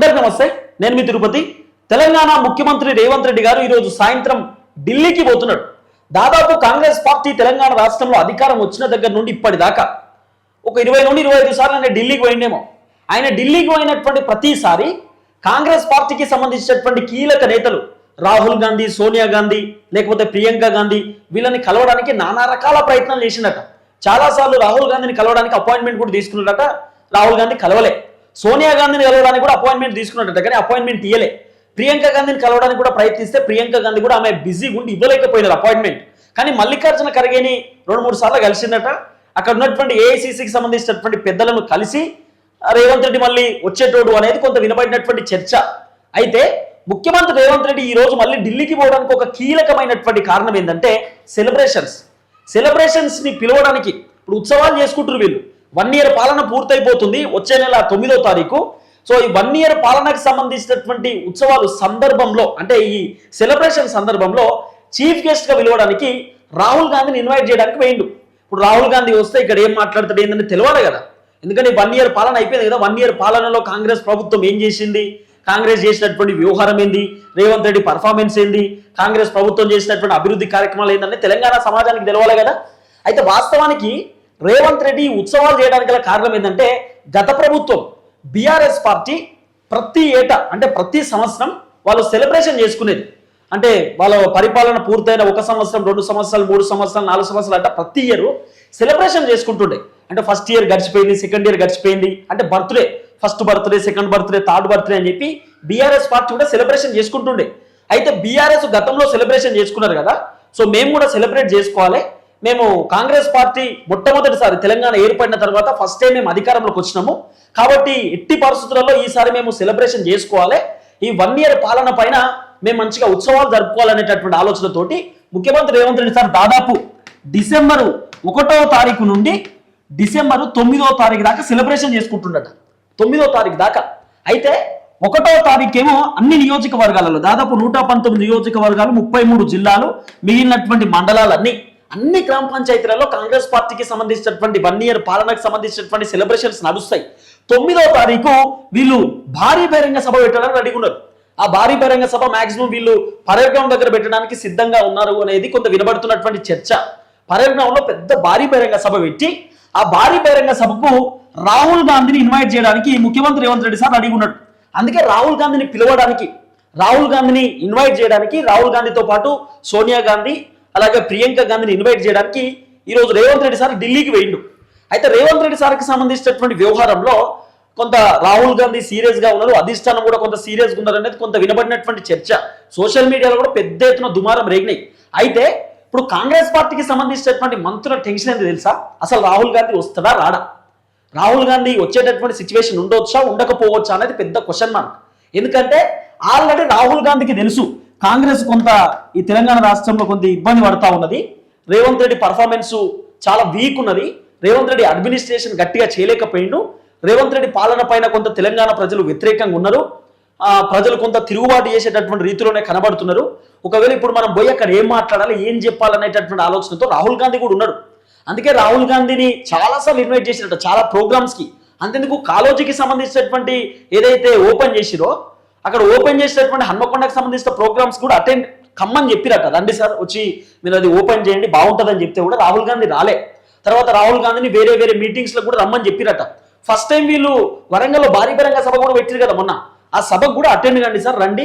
అందరికి నమస్తే నేను మీ తిరుపతి తెలంగాణ ముఖ్యమంత్రి రేవంత్ రెడ్డి గారు ఈరోజు సాయంత్రం ఢిల్లీకి పోతున్నాడు. దాదాపు కాంగ్రెస్ పార్టీ తెలంగాణ రాష్ట్రంలో అధికారం వచ్చిన దగ్గర నుండి ఇప్పటిదాకా ఒక ఇరవై నుండి ఇరవై ఐదు సార్లు ఆయన ఢిల్లీకి పోయిండేమో. ఆయన ఢిల్లీకి పోయినటువంటి ప్రతిసారి కాంగ్రెస్ పార్టీకి సంబంధించినటువంటి కీలక నేతలు రాహుల్ గాంధీ సోనియా గాంధీ లేకపోతే ప్రియాంక గాంధీ వీళ్ళని కలవడానికి నానా రకాల ప్రయత్నాలు చేసిండట. చాలాసార్లు రాహుల్ గాంధీని కలవడానికి అపాయింట్మెంట్ కూడా తీసుకున్నాడట. రాహుల్ గాంధీ కలవలే. సోనియా గాంధీని కలవడానికి కూడా అపాయింట్మెంట్ తీసుకున్నట్ట కానీ అపాయింట్మెంట్ ఇయ్యలే. ప్రియాంక గాంధీని కలవడానికి కూడా ప్రయత్నిస్తే ప్రియాంక గాంధీ కూడా ఆమె బిజీ ఉండి ఇవ్వలేకపోయినారు అపాయింట్మెంట్ కానీ మల్లికార్జున ఖర్గేని రెండు మూడు సార్లు కలిసిందట. అక్కడ ఉన్నటువంటి ఏఐసిసికి సంబంధించినటువంటి పెద్దలను కలిసి రేవంత్ రెడ్డి మళ్ళీ వచ్చేటోడు అనేది కొంత వినబడినటువంటి చర్చ. అయితే ముఖ్యమంత్రి రేవంత్ రెడ్డి ఈ రోజు మళ్ళీ ఢిల్లీకి పోవడానికి ఒక కీలకమైనటువంటి కారణం ఏంటంటే సెలబ్రేషన్స్ సెలబ్రేషన్స్ని పిలవడానికి ఇప్పుడు ఉత్సవాలు చేసుకుంటారు వీళ్ళు. వన్ ఇయర్ పాలన పూర్తయిపోతుంది వచ్చే నెల తొమ్మిదో తారీఖు. సో ఈ వన్ ఇయర్ పాలనకు సంబంధించినటువంటి ఉత్సవాలు సందర్భంలో అంటే ఈ సెలబ్రేషన్ సందర్భంలో చీఫ్ గెస్ట్గా పిలవడానికి రాహుల్ గాంధీని ఇన్వైట్ చేయడానికి పోయిండు. ఇప్పుడు రాహుల్ గాంధీ వస్తే ఇక్కడ ఏం మాట్లాడతాడు ఏందని తెలియాలి కదా. ఎందుకంటే వన్ ఇయర్ పాలన అయిపోయింది కదా. వన్ ఇయర్ పాలనలో కాంగ్రెస్ ప్రభుత్వం ఏం చేసింది? కాంగ్రెస్ చేసినటువంటి వ్యవహారం ఏంది? రేవంత్ రెడ్డి పర్ఫార్మెన్స్ ఏంది? కాంగ్రెస్ ప్రభుత్వం చేసినటువంటి అభివృద్ధి కార్యక్రమాలు ఏంటంటే తెలంగాణ సమాజానికి తెలవాలి కదా. అయితే వాస్తవానికి రేవంత్ రెడ్డి ఉత్సవాలు చేయడానికి గల కారణం ఏంటంటే గత ప్రభుత్వం బీఆర్ఎస్ పార్టీ ప్రతి ఏటా అంటే ప్రతి సంవత్సరం వాళ్ళు సెలబ్రేషన్ చేసుకునేది. అంటే వాళ్ళ పరిపాలన పూర్తయిన ఒక సంవత్సరం రెండు సంవత్సరాలు మూడు సంవత్సరాలు నాలుగు సంవత్సరాలు అంటే ప్రతి ఇయర్ సెలబ్రేషన్ చేసుకుంటుండే. అంటే ఫస్ట్ ఇయర్ గడిచిపోయింది సెకండ్ ఇయర్ గడిచిపోయింది. అంటే birthday first birthday second birthday third birthday అని చెప్పి బీఆర్ఎస్ పార్టీ కూడా సెలబ్రేషన్ చేసుకుంటుండే. అయితే బీఆర్ఎస్ గతంలో సెలబ్రేషన్ చేసుకున్నారు కదా సో మేము కూడా సెలబ్రేట్ చేసుకోవాలి. మేము కాంగ్రెస్ పార్టీ మొట్టమొదటిసారి తెలంగాణ ఏర్పడిన తర్వాత ఫస్ట్ టైం మేము అధికారంలోకి వచ్చినాము. కాబట్టి ఎట్టి పరిస్థితులలో ఈసారి మేము సెలబ్రేషన్ చేసుకోవాలి. ఈ వన్ ఇయర్ పాలన పైన మేము మంచిగా ఉత్సవాలు జరుపుకోవాలనేటటువంటి ఆలోచనతోటి ముఖ్యమంత్రి రేవంత్ రెడ్డి సార్ దాదాపు డిసెంబరు ఒకటో తారీఖు నుండి డిసెంబరు తొమ్మిదో తారీఖు దాకా సెలబ్రేషన్ చేసుకుంటుండట. తొమ్మిదో తారీఖు దాకా. అయితే ఒకటో తారీఖేమో అన్ని నియోజకవర్గాలలో దాదాపు నూట పంతొమ్మిది నియోజకవర్గాలు ముప్పై మూడు జిల్లాలు మిగిలినటువంటి మండలాలన్నీ అన్ని గ్రామ పంచాయతీలలో కాంగ్రెస్ పార్టీకి సంబంధించినటువంటి వన్ ఇయర్ పాలనకు సంబంధించినటువంటి సెలబ్రేషన్స్ నడుస్తాయి. తొమ్మిదవ తారీఖు వీళ్ళు భారీ బహిరంగ సభ పెట్టడానికి రెడీ ఉన్నారు. ఆ భారీ బహిరంగ సభ మాక్సిమం వీళ్ళు పరేడ్ దగ్గర పెట్టడానికి సిద్ధంగా ఉన్నారు అనేది కొంత వినబడుతున్నటువంటి చర్చ. పరేడ్ పెద్ద భారీ బహిరంగ సభ పెట్టి ఆ భారీ బహిరంగ సభకు రాహుల్ గాంధీని ఇన్వైట్ చేయడానికి ముఖ్యమంత్రి రేవంత్ రెడ్డి సార్ అడిగి ఉన్నాడు అందుకే రాహుల్ గాంధీని పిలవడానికి రాహుల్ గాంధీని ఇన్వైట్ చేయడానికి రాహుల్ గాంధీతో పాటు సోనియా గాంధీ అలాగే ప్రియాంక గాంధీని ఇన్వైట్ చేయడానికి ఈరోజు రేవంత్ రెడ్డి సార్ ఢిల్లీకి వెయిండు. అయితే రేవంత్ రెడ్డి సార్కి సంబంధించినటువంటి వ్యవహారంలో కొంత రాహుల్ గాంధీ సీరియస్గా ఉన్నారు అధిష్టానం కూడా కొంత సీరియస్గా ఉన్నారు అనేది కొంత వినబడినటువంటి చర్చ. సోషల్ మీడియాలో కూడా పెద్ద ఎత్తున దుమారం రేగినాయి. అయితే ఇప్పుడు కాంగ్రెస్ పార్టీకి సంబంధించినటువంటి మంత్రుల టెన్షన్ ఏంది తెలుసా? అసలు రాహుల్ గాంధీ వస్తాడా రాడా? రాహుల్ గాంధీ వచ్చేటటువంటి సిచ్యువేషన్ ఉండొచ్చా ఉండకపోవచ్చా అనేది పెద్ద క్వశ్చన్ మార్క్ ఎందుకంటే ఆల్రెడీ రాహుల్ గాంధీకి తెలుసు. కాంగ్రెస్ కొంత ఈ తెలంగాణ రాష్ట్రంలో కొంత ఇబ్బంది పడతా ఉన్నది. రేవంత్ రెడ్డి పర్ఫార్మెన్స్ చాలా వీక్ ఉన్నది. రేవంత్ రెడ్డి అడ్మినిస్ట్రేషన్ గట్టిగా చేయలేకపోయిండు. రేవంత్ రెడ్డి పాలన పైన కొంత తెలంగాణ ప్రజలు వ్యతిరేకంగా ఉన్నారు. ఆ, ప్రజలు కొంత తిరుగుబాటు చేసేటటువంటి రీతిలోనే కనబడుతున్నారు. ఒకవేళ ఇప్పుడు మనం పోయి అక్కడ ఏం మాట్లాడాలి ఏం చెప్పాలనేటటువంటి ఆలోచనతో రాహుల్ గాంధీ కూడా ఉన్నాడు అందుకే రాహుల్ గాంధీని చాలాసార్లు ఇన్వైట్ చేసినట్టు చాలా ప్రోగ్రామ్స్కి. అంతెందుకు కాలోజీకి సంబంధించినటువంటి ఏదైతే ఓపెన్ చేసిరో అక్కడ ఓపెన్ చేసినటువంటి హన్మకొండకు సంబంధించిన ప్రోగ్రామ్స్ కూడా అటెండ్ కమ్మని చెప్పిరట. రండి సార్ వచ్చి మీరు అది ఓపెన్ చేయండి బాగుంటుందని చెప్తే కూడా రాహుల్ గాంధీ రాలే. తర్వాత రాహుల్ గాంధీని వేరే వేరే మీటింగ్స్లో కూడా రమ్మని చెప్పిరట. ఫస్ట్ టైం వీళ్ళు వరంగల్లో భారీ బహిరంగ సభ కూడా పెట్టారు కదా మొన్న. ఆ సభకు కూడా అటెండ్ కండి సార్ రండి.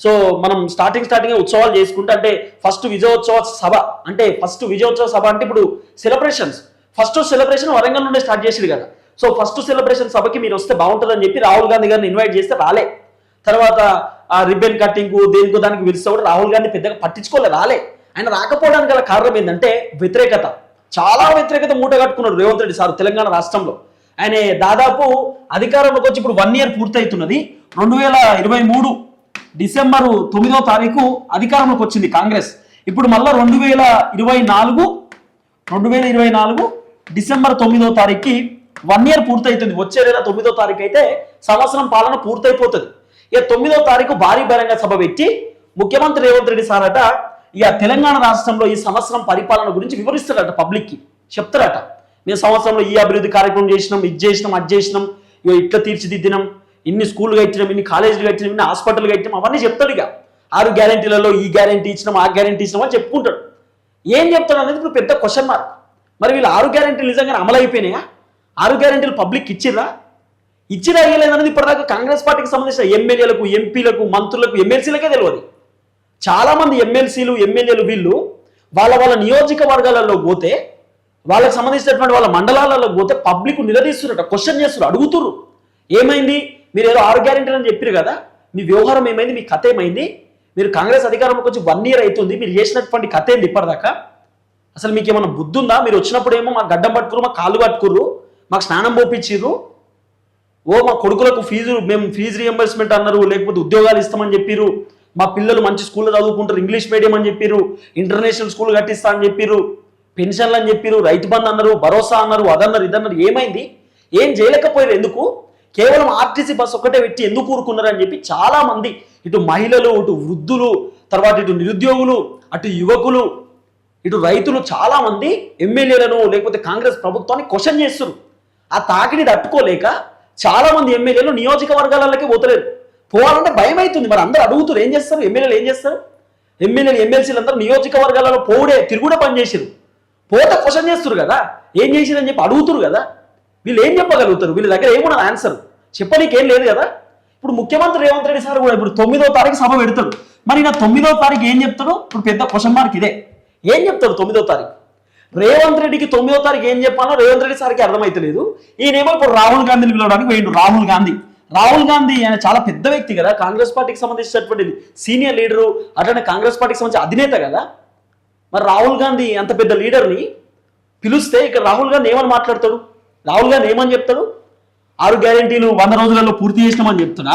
సో మనం స్టార్టింగ్ స్టార్టింగ్ ఉత్సవాలు చేసుకుంటే అంటే ఫస్ట్ విజయోత్సవ సభ అంటే ఫస్ట్ విజయోత్సవ సభ అంటే ఇప్పుడు సెలబ్రేషన్స్ ఫస్ట్ సెలబ్రేషన్ వరంగల్ నుండే స్టార్ట్ చేసేది కదా. సో ఫస్ట్ సెలబ్రేషన్ సభకి మీరు వస్తే బాగుంటుందని చెప్పి రాహుల్ గాంధీ గారిని ఇన్వైట్ చేస్తే రాలే. తర్వాత ఆ రిబ్బన్ కట్టింగ్ దేనికో దానికి పిలిస్తే కూడా రాహుల్ గాంధీ పెద్దగా పట్టించుకోలే రాలే. ఆయన రాకపోవడానికి గల కారణం ఏంటంటే వ్యతిరేకత. చాలా వ్యతిరేకత మూట కట్టుకున్నాడు రేవంత్ రెడ్డి సార్ తెలంగాణ రాష్ట్రంలో. ఆయన దాదాపు అధికారంలోకి వచ్చి ఇప్పుడు వన్ ఇయర్ పూర్తవుతున్నది రెండు వేల ఇరవై మూడు డిసెంబరు తొమ్మిదో తారీఖు అధికారంలోకి వచ్చింది కాంగ్రెస్. ఇప్పుడు మళ్ళీ రెండు వేల ఇరవై నాలుగు రెండు వేల ఇరవై నాలుగు డిసెంబర్ తొమ్మిదో తారీఖుకి వన్ ఇయర్ పూర్తవుతుంది వచ్చే నెల తొమ్మిదో తారీఖు అయితే సంవత్సరం పాలన పూర్తయిపోతుంది. ఇక తొమ్మిదో తారీఖు భారీ బహిరంగ సభ పెట్టి ముఖ్యమంత్రి రేవంత్ రెడ్డి సార్ అట ఇక తెలంగాణ రాష్ట్రంలో ఈ సంవత్సరం పరిపాలన గురించి వివరిస్తారట పబ్లిక్కి. చెప్తారట. మేము సంవత్సరంలో ఈ అభివృద్ధి కార్యక్రమం చేసినాం ఇది చేసినాం అది చేసినాం ఇక ఇట్లా తీర్చిదిద్దినాం ఇన్ని స్కూళ్ళు కట్టినాం ఇన్ని కాలేజీలు కట్టినాం ఇన్ని హాస్పిటల్ కట్టినాం అవన్నీ చెప్తాడు ఇక. ఆరు గ్యారెంటీలలో ఈ గ్యారెంటీ ఇచ్చినాం ఆ గ్యారెంటీ ఇచ్చినాం అని చెప్పుకుంటాడు. ఏం చెప్తాడు అనేది ఇప్పుడు పెద్ద క్వశ్చన్ మార్క్ మరి వీళ్ళు ఆరు గ్యారంటీలు నిజంగా అమలు అయిపోయినాయా ఆరు గ్యారంటీలు పబ్లిక్ ఇచ్చిర్రా? ఇచ్చిరా ఇవ్వలేదనేది ఇప్పటిదాకా కాంగ్రెస్ పార్టీకి సంబంధించిన ఎమ్మెల్యేలకు ఎంపీలకు మంత్రులకు ఎమ్మెల్సీలకే తెలియదు. చాలామంది ఎమ్మెల్సీలు ఎమ్మెల్యేలు వీళ్ళు వాళ్ళ వాళ్ళ నియోజకవర్గాలలో పోతే వాళ్ళకి సంబంధించినటువంటి వాళ్ళ మండలాలలో పోతే పబ్లిక్ నిలదీస్తున్నట క్వశ్చన్ చేస్తున్నారు అడుగుతున్నారు ఏమైంది? మీరు ఏదో ఆరు గ్యారెంటీలు అని చెప్పారు కదా? మీ వ్యవహారం ఏమైంది? మీ కథ ఏమైంది? మీరు కాంగ్రెస్ అధికారంలోకి వచ్చి వన్ ఇయర్ అవుతుంది మీరు చేసినటువంటి కథ ఏంది ఇప్పటిదాకా? అసలు మీకు ఏమైనా బుద్ధి ఉందా మీరు వచ్చినప్పుడు ఏమో మాకు గడ్డం పట్టుకురు మాకు కాళ్ళు పట్టుకుర్రు మాకు స్నానం పోపించిర్రు ఓ మా కొడుకులకు ఫీజు మేము ఫీజు రియంబర్స్మెంట్ అన్నారు లేకపోతే ఉద్యోగాలు ఇస్తామని చెప్పిర్రు. మా పిల్లలు మంచి స్కూల్లో చదువుకుంటారు ఇంగ్లీష్ మీడియం అని చెప్పిర్రు. ఇంటర్నేషనల్ స్కూల్ కట్టిస్తా అని చెప్పిర్రు. పెన్షన్లు అని చెప్పిర్రు రైతు బంధు అన్నారు భరోసా అన్నారు అదన్నారు ఇదన్నారు. ఏమైంది? ఏం చేయలేకపోయారు ఎందుకు? కేవలం ఆర్టీసీ బస్ ఒక్కటే పెట్టి ఎందుకు ఊరుకున్నారు అని చెప్పి చాలా మంది ఇటు మహిళలు ఇటు వృద్ధులు తర్వాత ఇటు నిరుద్యోగులు అటు యువకులు ఇటు రైతులు చాలా మంది ఎమ్మెల్యేలను లేకపోతే కాంగ్రెస్ ప్రభుత్వాన్ని క్వశ్చన్ చేస్తున్నారు ఆ తాకిడి తట్టుకోలేక చాలా మంది ఎమ్మెల్యేలు నియోజకవర్గాలకే పోతలేరు. పోవాలంటే భయం అవుతుంది మరి అందరు అడుగుతారు ఏం చేస్తారు? ఎమ్మెల్యేలు ఏం చేస్తారు? ఎమ్మెల్యేలు ఎమ్మెల్సీలు అందరూ నియోజకవర్గాలలో పోడే తిరుగుడే పని చేసిరు పోతే క్వశ్చన్ చేస్తారు కదా. ఏం చేసిరని చెప్పి అడుగుతారు కదా. వీళ్ళు ఏం చెప్పగలుగుతారు? వీళ్ళ దగ్గర ఏమున్నది ఆన్సర్ చెప్పనీకి ఏం లేదు కదా. ఇప్పుడు ముఖ్యమంత్రి రేవంత్ రెడ్డి సార్ కూడా ఇప్పుడు తొమ్మిదో తారీఖు సభ పెడతాడు. మరి నా తొమ్మిదో తారీఖు ఏం చెప్తాడు? ఇప్పుడు పెద్ద క్వశ్చన్ మార్క్ ఇదే. ఏం చెప్తాడు తొమ్మిదో తారీఖు? రేవంత్ రెడ్డికి తొమ్మిదో తారీఖు ఏం చెప్పాలో రేవంత్ రెడ్డి సార్కి అర్థమైతలేదు. ఈయనేమో ఇప్పుడు రాహుల్ గాంధీని పిలవడానికి పోయిండు రాహుల్ గాంధీ. రాహుల్ గాంధీ ఆయన చాలా పెద్ద వ్యక్తి కదా కాంగ్రెస్ పార్టీకి సంబంధించినటువంటి సీనియర్ లీడరు అట్లనే కాంగ్రెస్ పార్టీకి సంబంధించిన అధినేత కదా. మరి రాహుల్ గాంధీ అంత పెద్ద లీడర్ని పిలిస్తే ఇక్కడ రాహుల్ గాంధీ ఏమని మాట్లాడతాడు? రాహుల్ గాంధీ ఏమని చెప్తాడు? ఆరు గ్యారెంటీలు వంద రోజులలో పూర్తి చేసినామని చెప్తున్నా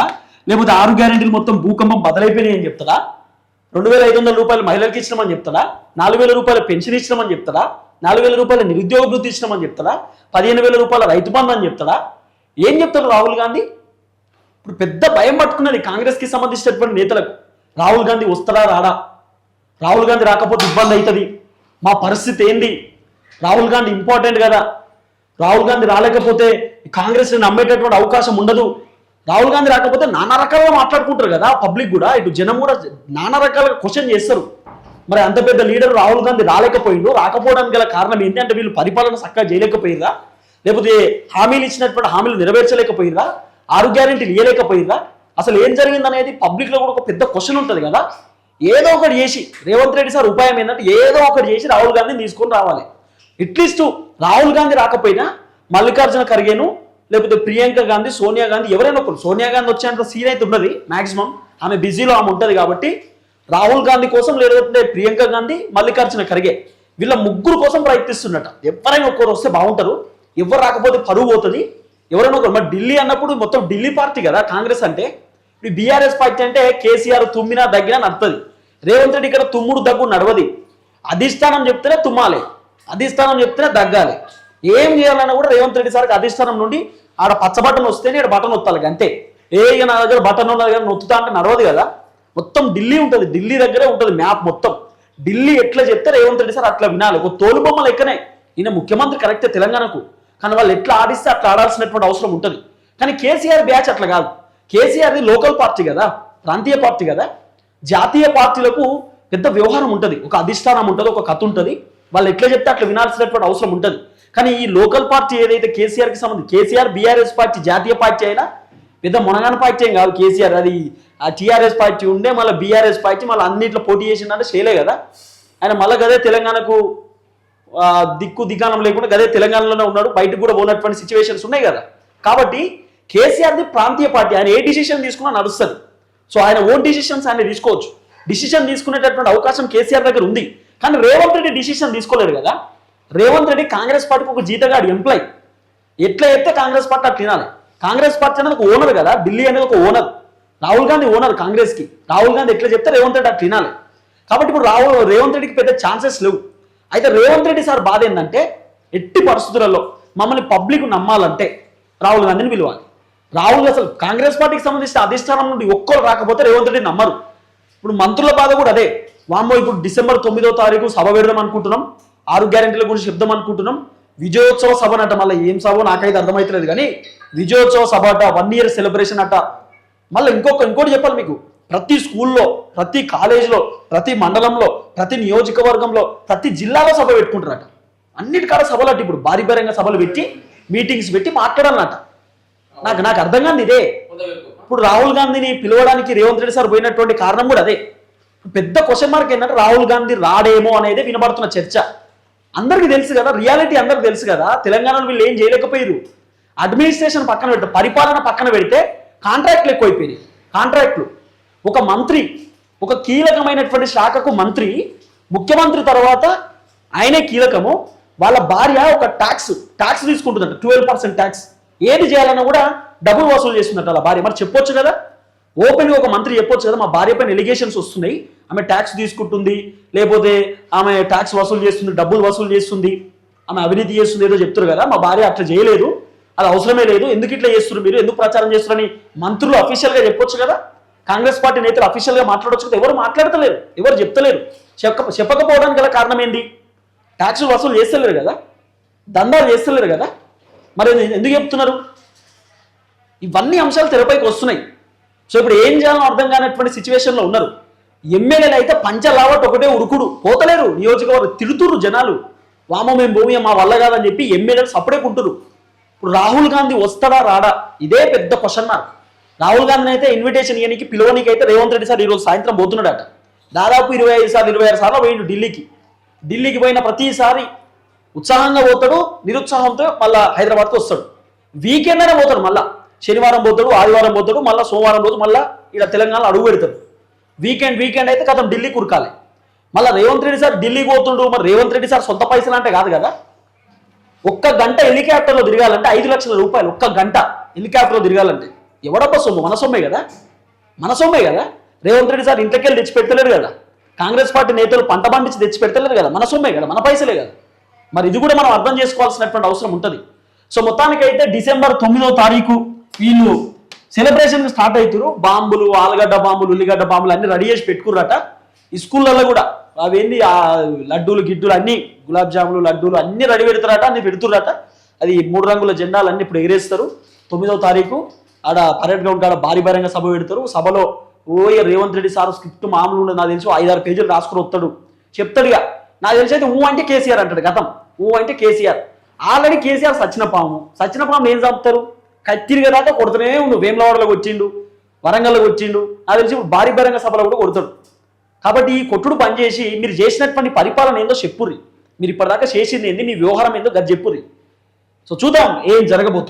లేకపోతే ఆరు గ్యారెంటీలు మొత్తం భూకంపం బదలైపోయినాయి అని చెప్తాడా? రెండు వేల ఐదు వందల రూపాయలు మహిళలకు ఇచ్చినామని చెప్తాడా నాలుగు వేల రూపాయల పెన్షన్ ఇచ్చినామని చెప్తాడా నాలుగు వేల రూపాయల నిరుద్యోగ వృద్ధి ఇచ్చినామని చెప్తాడా పదిహేను వేల రూపాయల రైతు బంధు అని చెప్తాడా ఏం చెప్తాడు రాహుల్ గాంధీ? ఇప్పుడు పెద్ద భయం పట్టుకున్నది కాంగ్రెస్కి సంబంధించినటువంటి నేతలకు. రాహుల్ గాంధీ వస్తాడా రాడా? రాహుల్ గాంధీ రాకపోతే ఇబ్బంది అవుతుంది. మా పరిస్థితి ఏంది? రాహుల్ గాంధీ ఇంపార్టెంట్ కదా. రాహుల్ గాంధీ రాలేకపోతే కాంగ్రెస్ని నమ్మేటటువంటి అవకాశం ఉండదు. రాహుల్ గాంధీ రాకపోతే నానా రకాలుగా మాట్లాడుకుంటారు కదా పబ్లిక్ కూడా. ఇటు జనం కూడా నానా రకాలుగా క్వశ్చన్ చేస్తారు. మరి అంత పెద్ద లీడర్ రాహుల్ గాంధీ రాలేకపోయిండు. రాకపోవడానికి గల కారణం ఏంటంటే వీళ్ళు పరిపాలన చక్కగా చేయలేకపోయిందా లేకపోతే హామీలు ఇచ్చినటువంటి హామీలు నెరవేర్చలేకపోయిందా ఆరు గ్యారెంటీలు ఇవ్వలేకపోయిందా అసలు ఏం జరిగింది అనేది పబ్లిక్లో కూడా ఒక పెద్ద క్వశ్చన్ ఉంటుంది కదా. ఏదో ఒకటి చేసి రేవంత్ రెడ్డి సార్ ఉపాయం ఏంటంటే ఏదో ఒకటి చేసి రాహుల్ గాంధీని తీసుకొని రావాలి. అట్లీస్ట్ రాహుల్ గాంధీ రాకపోయినా మల్లికార్జున ఖర్గేను లేకపోతే ప్రియాంక గాంధీ సోనియా గాంధీ ఎవరైనా ఒకరు. సోనియా గాంధీ వచ్చేంత సీన్ అయితే ఉన్నది మాక్సిమం ఆమె బిజీలో ఆమె ఉంటుంది కాబట్టి రాహుల్ గాంధీ కోసం లేదంటే ప్రియాంక గాంధీ మల్లికార్జున ఖర్గే. వీళ్ళ ముగ్గురు కోసం ప్రయత్నిస్తున్నట ఎవరైనా ఒక్కరు వస్తే బాగుంటారు. ఎవరు రాకపోతే పరువు పోతుంది. ఎవరైనా ఒకరు మరి ఢిల్లీ అన్నప్పుడు మొత్తం ఢిల్లీ పార్టీ కదా కాంగ్రెస్ అంటే? ఇప్పుడు బీఆర్ఎస్ పార్టీ అంటే కేసీఆర్ తుమ్మినా దగ్గర నడుతుంది. రేవంత్ రెడ్డి ఇక్కడ తుమ్ముడు దగ్గు నడవది. అధిష్టానం చెప్తేనే తుమ్మాలి. అధిష్టానం చెప్తేనే దగ్గాలి. ఏం చేయాలన్నా కూడా రేవంత్ రెడ్డి సార్కి అధిష్టానం నుండి ఆడ పచ్చ బటన్ వస్తేనే ఆడ బటన్ వత్తాలి అంతే. ఏ నా దగ్గర బటన్ ఉన్నది కానీ నొత్తుతా అంటే నడవదు కదా. మొత్తం ఢిల్లీ ఉంటుంది ఢిల్లీ దగ్గరే ఉంటుంది మ్యాప్ మొత్తం. ఢిల్లీ ఎట్లా చెప్తే రేవంత్ రెడ్డి సార్ అట్లా వినాలి. ఒక తోలుబొమ్మ లెక్కనే ఈయన ముఖ్యమంత్రి కరెక్టే తెలంగాణకు. కానీ వాళ్ళు ఎట్లా ఆడిస్తే అట్లా ఆడాల్సినటువంటి అవసరం ఉంటుంది. కానీ కేసీఆర్ బ్యాచ్ అట్లా కాదు. కేసీఆర్ది లోకల్ పార్టీ కదా ప్రాంతీయ పార్టీ కదా. జాతీయ పార్టీలకు పెద్ద వ్యవహారం ఉంటుంది. ఒక అధిష్టానం ఉంటుంది ఒక కథ ఉంటుంది. వాళ్ళు ఎట్లా చెప్తే అట్లా వినాల్సినటువంటి అవసరం ఉంటుంది. కానీ ఈ లోకల్ పార్టీ ఏదైతే కేసీఆర్కి సంబంధించి కేసీఆర్ బీఆర్ఎస్ పార్టీ జాతీయ పార్టీ అయినా పెద్ద మునగాన పార్టీ ఏం కాదు కేసీఆర్. అది ఆ టీఆర్ఎస్ పార్టీ ఉండే మళ్ళీ బీఆర్ఎస్ పార్టీ మళ్ళీ అన్నింటిలో పోటీ చేసిందంటే చేయలే కదా. ఆయన మళ్ళీ గదే తెలంగాణకు దిక్కు దిగానం లేకుండా గదే తెలంగాణలోనే ఉన్నాడు. బయటకు కూడా పోనటువంటి సిచ్యువేషన్స్ ఉన్నాయి కదా. కాబట్టి కేసీఆర్ది ప్రాంతీయ పార్టీ. ఆయన ఏ డిసిషన్ తీసుకున్నా నడుస్తుంది. సో ఆయన ఓన్ డిసిషన్స్ ఆయన తీసుకోవచ్చు. డిసిషన్ తీసుకునేటటువంటి అవకాశం కేసీఆర్ దగ్గర ఉంది. కానీ రేవంత్ రెడ్డి డిసిషన్ తీసుకోలేడు కదా. రేవంత్ రెడ్డి కాంగ్రెస్ పార్టీకి ఒక జీతగాడు ఎంప్లాయ్. ఎట్లా చెప్తే కాంగ్రెస్ పార్టీ అట్లా తినాలి. కాంగ్రెస్ పార్టీ అనేది ఒక ఓనర్ కదా ఢిల్లీ అనేది ఒక ఓనర్. రాహుల్ గాంధీ ఓనర్ కాంగ్రెస్కి. రాహుల్ గాంధీ ఎట్లా చెప్తే రేవంత్ రెడ్డి అట్లా తినాలి. కాబట్టి ఇప్పుడు రాహుల్ రేవంత్ రెడ్డికి పెద్ద ఛాన్సెస్ లేవు. అయితే రేవంత్ రెడ్డి సార్ బాధ ఏంటంటే ఎట్టి పరిస్థితులలో మమ్మల్ని పబ్లిక్ నమ్మాలంటే రాహుల్ గాంధీని పిలవాలి. రాహుల్ అసలు కాంగ్రెస్ పార్టీకి సంబంధించిన అధిష్టానం నుండి ఒక్కరు రాకపోతే రేవంత్ రెడ్డి నమ్మరు. ఇప్పుడు మంత్రుల బాధ కూడా అదే. వామో ఇప్పుడు డిసెంబర్ తొమ్మిదో తారీఖు సభ పెడదాం అనుకుంటున్నాం. ఆరు గ్యారెంటీల గురించి చెప్దాం అనుకుంటున్నాం. విజయోత్సవ సభ అట మళ్ళీ ఏం సభ? నాకైతే అర్థమవుతలేదు కానీ విజయోత్సవ సభ అట వన్ ఇయర్ సెలబ్రేషన్ అట. మళ్ళీ ఇంకొక ఇంకోటి చెప్పాలి మీకు. ప్రతి స్కూల్లో ప్రతి కాలేజీలో ప్రతి మండలంలో ప్రతి నియోజకవర్గంలో ప్రతి జిల్లాలో సభ పెట్టుకుంటారట. అన్నిటికాడ సభలు అట ఇప్పుడు. భారీ భారీగా సభలు పెట్టి మీటింగ్స్ పెట్టి మాట్లాడాలన్నట నాకు నాకు అర్థం కాదు ఇదే. ఇప్పుడు రాహుల్ గాంధీని పిలవడానికి రేవంత్ రెడ్డి సార్ పోయినటువంటి కారణం కూడా అదే. పెద్ద క్వశ్చన్ మార్క్ ఏంటంటే రాహుల్ గాంధీ రాడేమో అనేది వినబడుతున్న చర్చ. అందరికీ తెలుసు కదా రియాలిటీ అందరికి తెలుసు కదా తెలంగాణలో వీళ్ళు ఏం చేయలేకపోయారు అడ్మినిస్ట్రేషన్ పక్కన పెడితే పరిపాలన పక్కన పెడితే కాంట్రాక్ట్లు ఎక్కువైపోయినాయి. కాంట్రాక్ట్లు. ఒక మంత్రి ఒక కీలకమైనటువంటి శాఖకు మంత్రి ముఖ్యమంత్రి తర్వాత ఆయనే కీలకము. వాళ్ళ భార్య ఒక ట్యాక్స్ ట్యాక్స్ తీసుకుంటుందంట ట్వెల్వ్ పర్సెంట్ ట్యాక్స్ ఏది చేయాలన్నా కూడా డబ్బులు వసూలు చేస్తుందంట వాళ్ళ భార్య. మరి చెప్పొచ్చు కదా? ఓపెన్గా ఒక మంత్రి చెప్పొచ్చు కదా మా భార్య పైన ఎలిగేషన్స్ వస్తున్నాయి. ఆమె ట్యాక్స్ తీసుకుంటుంది లేకపోతే ఆమె ట్యాక్స్ వసూలు చేస్తుంది డబ్బులు వసూలు చేస్తుంది ఆమె అవినీతి చేస్తుంది ఏదో చెప్తారు కదా మా భార్య అట్లా చేయలేదు అది అవసరమే లేదు ఎందుకు ఇట్లా చేస్తున్నారు మీరు ఎందుకు ప్రచారం చేస్తున్నారని మంత్రులు అఫీషియల్గా చెప్పొచ్చు కదా? కాంగ్రెస్ పార్టీ నేతలు అఫీషియల్గా మాట్లాడొచ్చు కదా ఎవరు మాట్లాడతలేరు ఎవరు చెప్తలేరు. చెప్పక చెప్పకపోవడానికి గల కారణం ఏంటి? ట్యాక్స్ వసూలు చేస్తలేరు కదా దందాలు చేస్తలేరు కదా మరి ఎందుకు చెప్తున్నారు? ఇవన్నీ అంశాలు తెరపైకి వస్తున్నాయి. సో ఇప్పుడు ఏం చేయాలో అర్థం కానటువంటి సిచ్యువేషన్లో ఉన్నారు. ఎమ్మెల్యేలు అయితే పంచలావట్ ఒకటే ఉరుకుడు. పోతలేరు. నియోజకవర్గం తిడుతురు జనాలు. వామో మేము భూమి మా వల్ల కాదని చెప్పి ఎమ్మెల్యేలు సపడే కుంటురు ఇప్పుడు రాహుల్ గాంధీ వస్తాడా రాడా? ఇదే పెద్ద క్వశ్చన్ మార్క్ రాహుల్ గాంధీని అయితే ఇన్విటేషన్ ఇవ్వడానికి పిలవనికి అయితే రేవంత్ రెడ్డి సార్ ఈరోజు సాయంత్రం పోతున్నాడట. దాదాపు ఇరవై ఐదు సార్లు ఇరవై ఆరు సార్లు పోయిండు ఢిల్లీకి. ఢిల్లీకి పోయిన ప్రతిసారి ఉత్సాహంగా పోతాడు నిరుత్సాహంతో మళ్ళా హైదరాబాద్కి వస్తాడు. వీకెండ్ అయినా పోతాడు మళ్ళా. శనివారం పోతాడు ఆదివారం పోతాడు మళ్ళీ సోమవారం రోజు మళ్ళీ ఇలా తెలంగాణలో అడుగు పెడతాడు. వీకెండ్ వీకెండ్ అయితే కథం ఢిల్లీ కురకాలి. మళ్ళీ రేవంత్ రెడ్డి సార్ ఢిల్లీ పోతుండు మరి రేవంత్ రెడ్డి సార్ సొంత పైసలు అంటే కాదు కదా? ఒక్క గంట హెలికాప్టర్లో తిరగాలంటే ఐదు లక్షల రూపాయలు ఒక్క గంట హెలికాప్టర్లో తిరగాలంటే. ఎవడబ్బా సొమ్ము? మన సొమ్మే కదా? మన సొమ్మే కదా? రేవంత్ రెడ్డి సార్ ఇంట్లోకి వెళ్ళి తెచ్చి పెడతలేరు కదా? కాంగ్రెస్ పార్టీ నేతలు పంట పండించి తెచ్చి పెడతలేరు కదా? మన సొమ్మే కదా? మన పైసలే కదా? మరి ఇది కూడా మనం అర్థం చేసుకోవాల్సినటువంటి అవసరం ఉంటుంది. సో మొత్తానికైతే డిసెంబర్ తొమ్మిదో తారీఖు వీళ్ళు సెలబ్రేషన్ స్టార్ట్ అవుతారు బాంబులు ఆలుగడ్డ బాంబులు ఉల్లిగడ్డ బాంబులు అన్ని రెడీ చేసి పెట్టుకుర్రట. ఈ స్కూళ్ళల్లో కూడా అవేంది? ఆ లడ్డూలు గిడ్డులు అన్ని గులాబ్ జాములు లడ్డూలు అన్ని రెడీ పెడతారట అన్ని పెడుతుర్రట. అది మూడు రంగుల జెండాలు అన్ని ఇప్పుడు ఎగిరేస్తారు. తొమ్మిదవ తారీఖు ఆడ పరేడ్ గ్రౌండ్ కాడ భారీ భారీగా సభ పెడతారు. సభలో ఓయ రేవంత్ రెడ్డి సార్ స్క్రిప్ట్ మామూలు ఉండదు. నాకు తెలిసి ఐదారు పేజీలు రాసుకుని వస్తాడు. చెప్తాడుగా నాకు తెలిసి అయితే ఊ అంటే కేసీఆర్ అంటాడు గతం. ఊ అంటే కేసీఆర్. ఆల్రెడీ కేసీఆర్ సచిన పాము. సచిన పాము ఏం చంపుతారు? కత్తిరిగా దాకా కొడుతూనే ఉండు. వేములవాడలోకి వచ్చిండు వరంగల్లోకి వచ్చిండు. నాకు తెలిసి భారీ బహిరంగ సభలో కూడా కొడతాడు. కాబట్టి ఈ కొట్టుడు పనిచేసి మీరు చేసినటువంటి పరిపాలన ఏందో చెప్పుర్రి. మీరు ఇప్పటిదాకా చేసింది ఏంది మీ వ్యవహారం ఏందో గది చెప్పుర్రి. సో చూద్దాం ఏం జరగబోతుంది.